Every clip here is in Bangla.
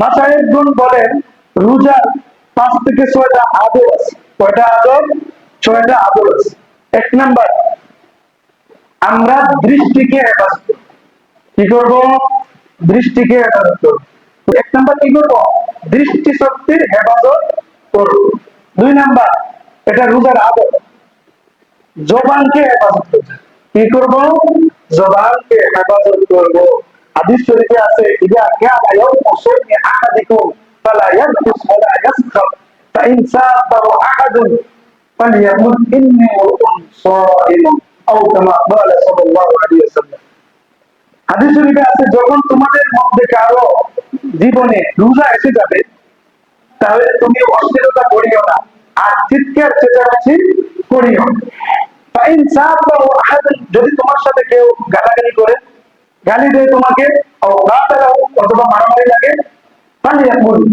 মাসায়েবগণ বলেন রোজার পাঁচ থেকে ছয়টা আদর কয়টা আদর ছয়টা আদর এক নাম্বার, আমরা দৃষ্টিকে হেফাজত কি করব? দৃষ্টিকে হেফাজত এক নাম্বার কি করব? দৃষ্টি শক্তির হেফাজত করব। দুই নাম্বার, এটা রোজার আদর জবানকে হেফাজত করব। কি করব? জবানকে হেফাজত করব। হাদিস শরীফে আছে ইদা কানা ইয়াউমু সাওমি আহাদিকুম ফালা ইয়ারকুস ওয়ালা ইয়াসখাব فإن سابه أحد فليقل إني امرؤ صائم أو كما قال صلى الله عليه وسلم হাদিস শরীফে আছে যখন তোমাদের মধ্যে কারো জীবনে রোজা এসে যাবে তাহলে তুমি অস্থিরতা করিও না আর চিৎকার চেঁচামেচি করিও না। ফাইন সাহাবাহু আহাদুন, যদি তোমার সাথে কেউ গালাগালি করে গালি দেয় তোমাকে অথবা মারামারি লাগে তাহলে বলে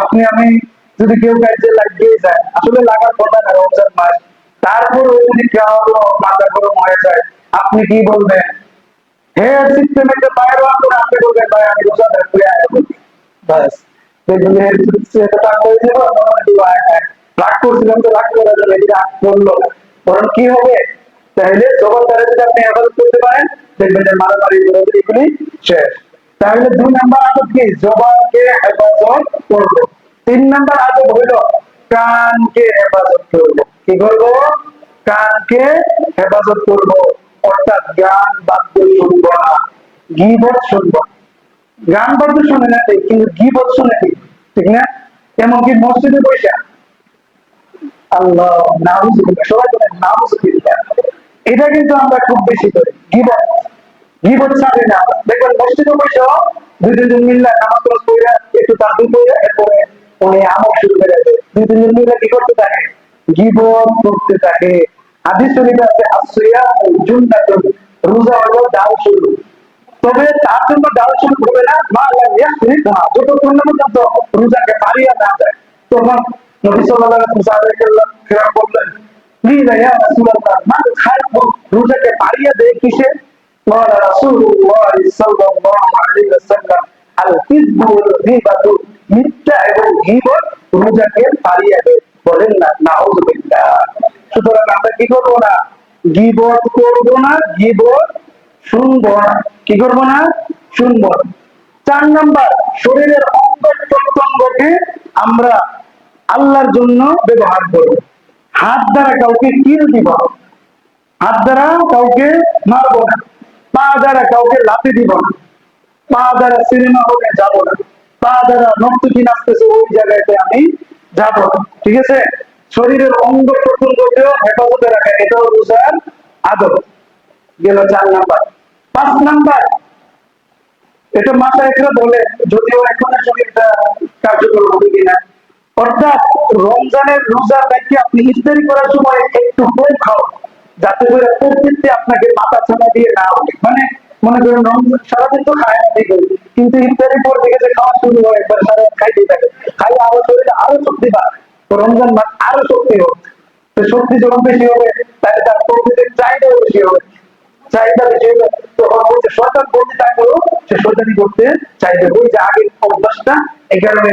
আপনি, আমি যদি কেউ কাজে লাগিয়ে যায়, আসলে লাগার কথা না, রমজান মাস। তারপরে যদি কেউ মাথা গরম হয়ে যায়, আপনি কি বলবেন? হে সিস্টেম একটা বাইরে করে আপনি বলবেন, ভাই, আমি রোজা করে আয় বাস। দেখবেন সেটা যাবে রাগ করছিলাম তো রাগ এটা রাগ করল কি হবে? তাহলে যদি আপনি হেফাজত করতে পারেন, দেখবেন যে মারামারি এগুলি শেষ। তাহলে দুই নাম্বার কি? জবানকে হেফাজত করব। তিন নাম্বার হইল কানকে হেফাজত কি কানকে হেফাজত অর্থাৎ গান, বাদ্য শুনব না। শুনব। গান, বাদ্য শুনে না কিন্তু গিবত শুনে ঠিক না? এমনকি মসজিদে বৈশা আল্লাহ নাউজুবিল্লাহ সবাই বলেন নাউজুবিল্লাহ এটা কিন্তু আমরা খুব বেশি করি। গিবত গিবত ছাড়ি না? দেখবেন মসজিদে বসে দুই তিনজন মিল্লা নামাজ টামাজ পড়ে, একটু তাবি পড়ে, এরপরে উনি আমল শুরু করে দেয়। দুই তিনজন মিল্লা কি করতে থাকে? গিবত করতে থাকে। হাদিস শরীফে আছে আসিয়া জুন্নাতুন, রোজা হলো ডাল শুরু। তবে তার জন্য ডাল শুরু করবে না, মা লাগিয়া না যতক্ষণ না পর্যন্ত রোজাকে পারিয়া না যায়, তখন নবী সাল্লাল্লাহু আলাইহি ওয়াসাল্লাম ফেরা বললেন প্লিজ ইয়া রাসূলুল্লাহ মান খায়রু রোজাকে পারিয়া দেয় কিসে قال رسول الله صلى الله عليه وسلم الكذب والغيبة মিথ্যা এবং গীবত রোজাকে পারিয়ে দেয় বলেন না নাউজুবিল্লাহ সুতরাং আমরা কি করবো না গীবত করবো না গীবত শুনবো না কি করবো না শুনবো না চার নাম্বার শরীরের অঙ্গ প্রত্যঙ্গকে আমরা আল্লাহর জন্য ব্যবহার করব। হাত দ্বারা কাউকে কিল দিব হাত দ্বারা কাউকে মারবো না। পা দ্বারা কাউকে লাথি দিব না। পা দ্বারা সিনেমা হলে যাব না। পা দ্বারা নর্তকী নাচতেছে ওই জায়গাতে আমি যাব না। ঠিক আছে? শরীরের অঙ্গ প্রত্যঙ্গকেও হেফাজতে রাখা। এটাও রোজার আদব। গেল চার নাম্বার। পাঁচ নাম্বার। এটা মাথা একটা বলে, যদিও এখন আসলে কার্যকর হবে কিনা। অর্থাৎ রমজানের রোজা থেকে আপনি ইফতারি করার সময় একটু কম খাও যাতে করে প্রকৃতি আপনাকে মাথা ছানা দিয়ে না ওঠে। মানে মনে করেন রমজান সারাদিন তো খায় না কিন্তু ইফতারির পর থেকে যে খাওয়া শুরু হয়, একবার সারা খাইতে থাকে। খাই আরও শরীরে আরও শক্তি পায় রমজান মাস আরও শক্তি হোক তো শক্তি যখন বেশি হবে, তাহলে তার প্রকৃতির চাহিদাও বেশি হবে। চাহিদা বেশি হলে তখন বলছে সরকার বলতে থাকলেও সে সরকারি করতে চাইবে। ওই যে আগের অভ্যাসটা, এই কারণে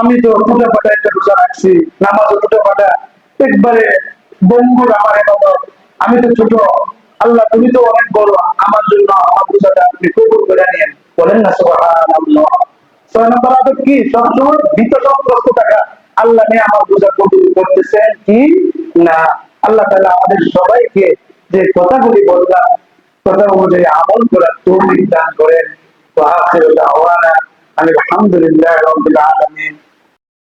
আমি তো টুটা ফাটা একটা রোজা রাখছি, নামাজও টুটা ফাটা একবারে বঙ্গুর আমার এবাদত আমি তো ছোট। আল্লাহ, তুমি তো অনেক বড়। আমার জন্য আমার রোজাটা আপনি কবুল করে নিয়েন। বলেন না, সুবহানাল্লাহ। ছয় নম্বর আদব কি? সবসময় ভীত সন্ত্রস্ত থাকা। আল্লাহ নিয়ে আমার রোজা কবুল করতেছেন কি? না। আল্লাহ তাআলা আমাদের সবাইকে যে কথাগুলি বললাম, কথা অনুযায়ী আমল করার তৌফিক দান করেন। ওয়া আখিরু দাওয়ানা আলহামদুলিল্লাহি রাব্বিল আলামিন।